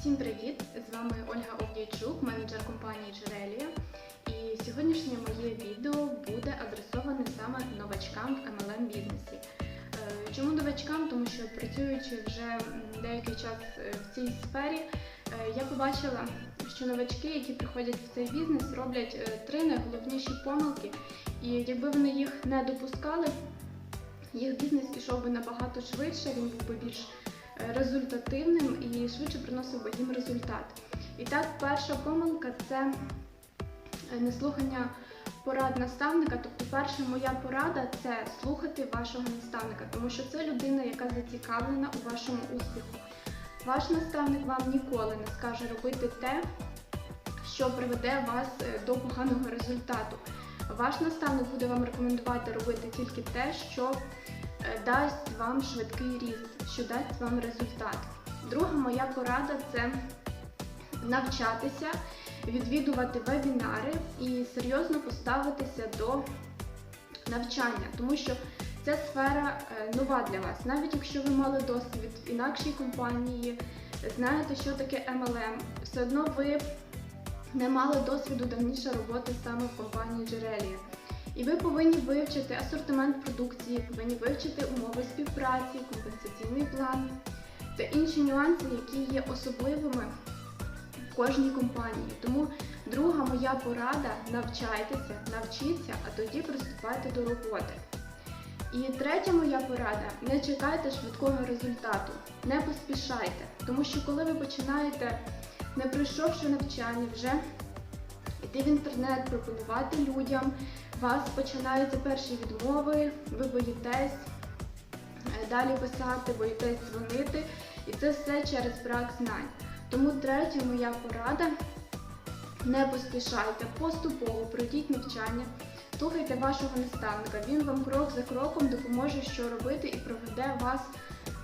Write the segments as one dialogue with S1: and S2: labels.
S1: Всім привіт! З вами Ольга Овдійчук, менеджер компанії Джерелія. І сьогоднішнє моє відео буде адресоване саме новачкам в MLM бізнесі. Е, Чому новачкам? Тому що працюючи вже деякий час е, в цій сфері, е, я побачила, що новачки, які приходять в цей бізнес, роблять три найголовніші помилки. І якби вони їх не допускали, їх бізнес пішов би набагато швидше, він був би більш результативним і швидше приносив їм результат. І так, перша помилка це е, неслухання порад наставника. Тобто, перша моя порада це слухати вашого наставника, тому що це людина, яка зацікавлена у вашому успіху. Ваш наставник вам ніколи не скаже робити те, що приведе вас е, до поганого результату. Ваш наставник буде вам рекомендувати робити тільки те, що дасть вам швидкий ріст, що дасть вам результат. Друга моя порада це навчатися, відвідувати вебінари і серйозно поставитися до навчання, тому що ця сфера е, нова для вас. Навіть якщо ви мали досвід в інакшій компанії, знаєте, що таке MLM, все одно ви не мали досвіду давніше роботи саме в компанії Джерелія. І ви повинні вивчити асортимент продукції, повинні вивчити умови співпраці, компенсаційний план та інші нюанси, які є особливими в кожній компанії. Тому друга моя порада навчайтеся, навчіться, а тоді приступайте до роботи. І третя моя порада не чекайте швидкого результату, не поспішайте, тому що коли ви починаєте, не пройшовши навчання, вже йти в інтернет, пропонувати людям, вас починаються перші відмови, ви боїтесь е, далі писати, боїтесь дзвонити, і це все через брак знань. Тому третя моя порада не поспішайте, поступово пройдіть навчання, слухайте вашого наставника. Він вам крок за кроком допоможе, що робити, і проведе вас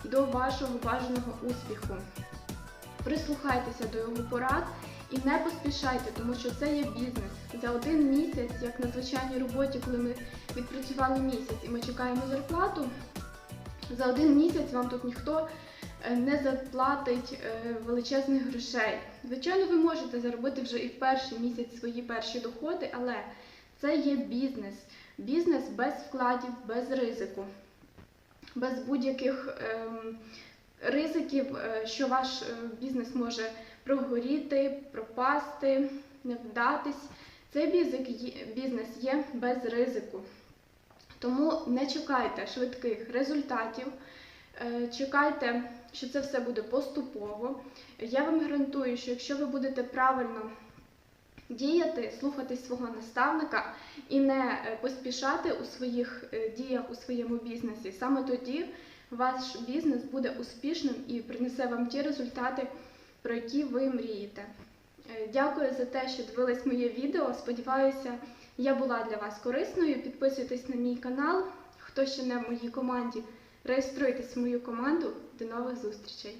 S1: до вашого бажаного успіху. Прислухайтеся до його порад і не поспішайте, тому що це є бізнес. За один місяць, як на звичайній роботі, коли ми відпрацювали місяць і ми чекаємо зарплату, за один місяць вам тут ніхто е, не заплатить е, величезних грошей. Звичайно, ви можете заробити вже і в перший місяць свої перші доходи, але це є бізнес. Бізнес без вкладів, без ризику, без будь-яких ем, ризиків, е, що ваш е, бізнес може прогоріти, пропасти, не вдатись. Цей бізнес є без ризику. Тому не чекайте швидких результатів, е, чекайте, що це все буде поступово. Я вам гарантую, що якщо ви будете правильно діяти, слухатись свого наставника і не поспішати у своїх діях у своєму бізнесі, саме тоді ваш бізнес буде успішним і принесе вам ті результати, про які ви мрієте. Е, Дякую за те, що дивились моє відео. Сподіваюся, я була для вас корисною. Підписуйтесь на мій канал. Хто ще не в моїй команді, реєструйтесь в мою команду. До нових зустрічей!